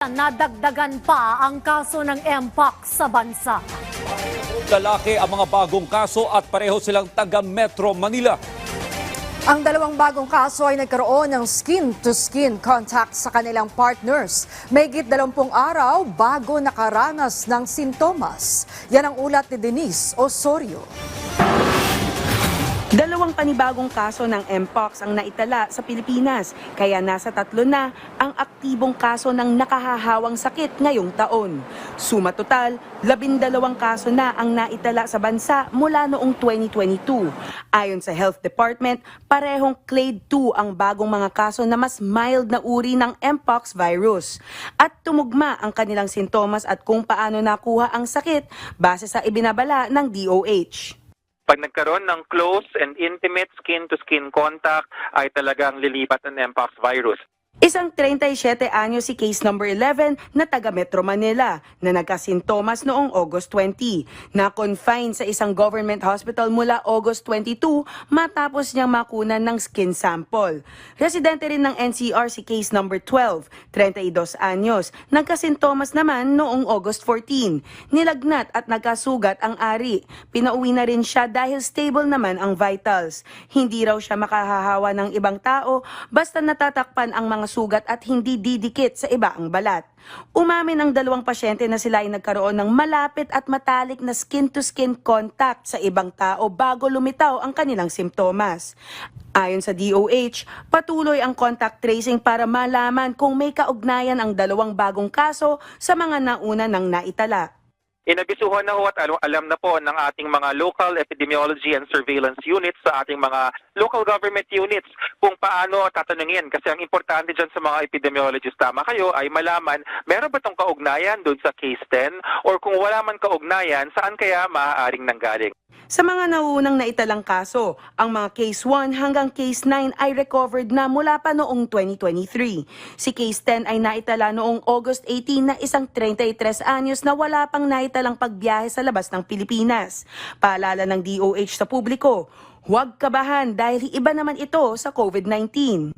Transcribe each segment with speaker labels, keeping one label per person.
Speaker 1: Nadagdagan pa ang kaso ng MPOX sa bansa.
Speaker 2: Lalaki ang mga bagong kaso at pareho silang taga Metro Manila.
Speaker 3: Ang dalawang bagong kaso ay nagkaroon ng skin-to-skin contact sa kanilang partners. Mayigit dalampung araw bago nakaranas ng sintomas. Yan ang ulat ni Denise Osorio.
Speaker 4: Dalawang panibagong kaso ng Mpox ang naitala sa Pilipinas, kaya nasa tatlo na ang aktibong kaso ng nakahahawang sakit ngayong taon. Suma total, labindalawang kaso na ang naitala sa bansa mula noong 2022. Ayon sa Health Department, parehong clade 2 ang bagong mga kaso na mas mild na uri ng Mpox virus. At tumugma ang kanilang sintomas at kung paano nakuha ang sakit base sa ibinabala ng DOH.
Speaker 5: Pag nagkaroon ng close and intimate skin-to-skin contact ay talagang lilipat ng Mpox virus.
Speaker 4: Isang 37 anyo si case number 11 na taga Metro Manila na nagkasintomas noong August 20. Na-confine sa isang government hospital mula August 22 matapos niyang makunan ng skin sample. Residente rin ng NCR si case number 12, 32 anyos. Nagkasintomas naman noong August 14. Nilagnat at nagkasugat ang ari. Pinauwi na rin siya dahil stable naman ang vitals. Hindi raw siya makahahawa ng ibang tao basta natatakpan ang mga sugat at hindi didikit sa iba ang balat. Umamin ang dalawang pasyente na sila ay nagkaroon ng malapit at matalik na skin-to-skin contact sa ibang tao bago lumitaw ang kanilang simptomas. Ayon sa DOH, patuloy ang contact tracing para malaman kung may kaugnayan ang dalawang bagong kaso sa mga nauna ng naitala.
Speaker 5: Inabisuhan na ho at al- alam na po ng ating mga local epidemiology and surveillance units sa ating mga local government units kung paano tatanungin. Kasi ang importante dyan sa mga epidemiologist, tama kayo, ay malaman meron ba itong kaugnayan doon sa case 10 or kung wala man kaugnayan, saan kaya maaaring nanggaling.
Speaker 4: Sa mga nauunang naitalang kaso, ang mga case 1 hanggang case 9 ay recovered na mula pa noong 2023. Si case 10 ay naitala noong August 18 na isang 33 anyos na wala pang naitalang pagbiyahe sa labas ng Pilipinas. Paalala ng DOH sa publiko, huwag kabahan dahil iba naman ito sa COVID-19.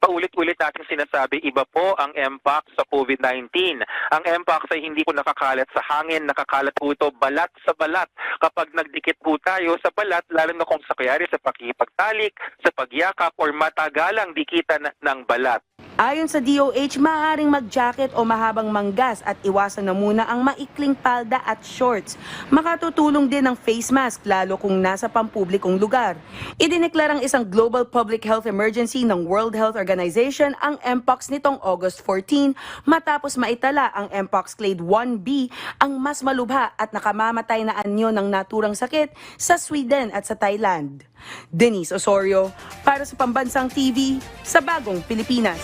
Speaker 5: Paulit-ulit natin sinasabi, iba po ang Mpox sa COVID-19. Ang Mpox ay hindi po nakakalat sa hangin, nakakalat po ito balat sa balat. Kapag nagdikit po tayo sa balat, lalo na kung sa kayari sa pakipagtalik, sa pagyakap, or matagalang dikitan ng balat.
Speaker 4: Ayon sa DOH, maaaring mag-jacket o mahabang manggas at iwasan na muna ang maikling palda at shorts. Makatutulong din ang face mask lalo kung nasa pampublikong lugar. Idineklarang isang global public health emergency ng World Health Organization ang Mpox nitong August 14 matapos maitala ang Mpox Clade 1B ang mas malubha at nakamamatay na anyo ng naturang sakit sa Sweden at sa Thailand. Denise Osorio para sa Pambansang TV sa Bagong Pilipinas.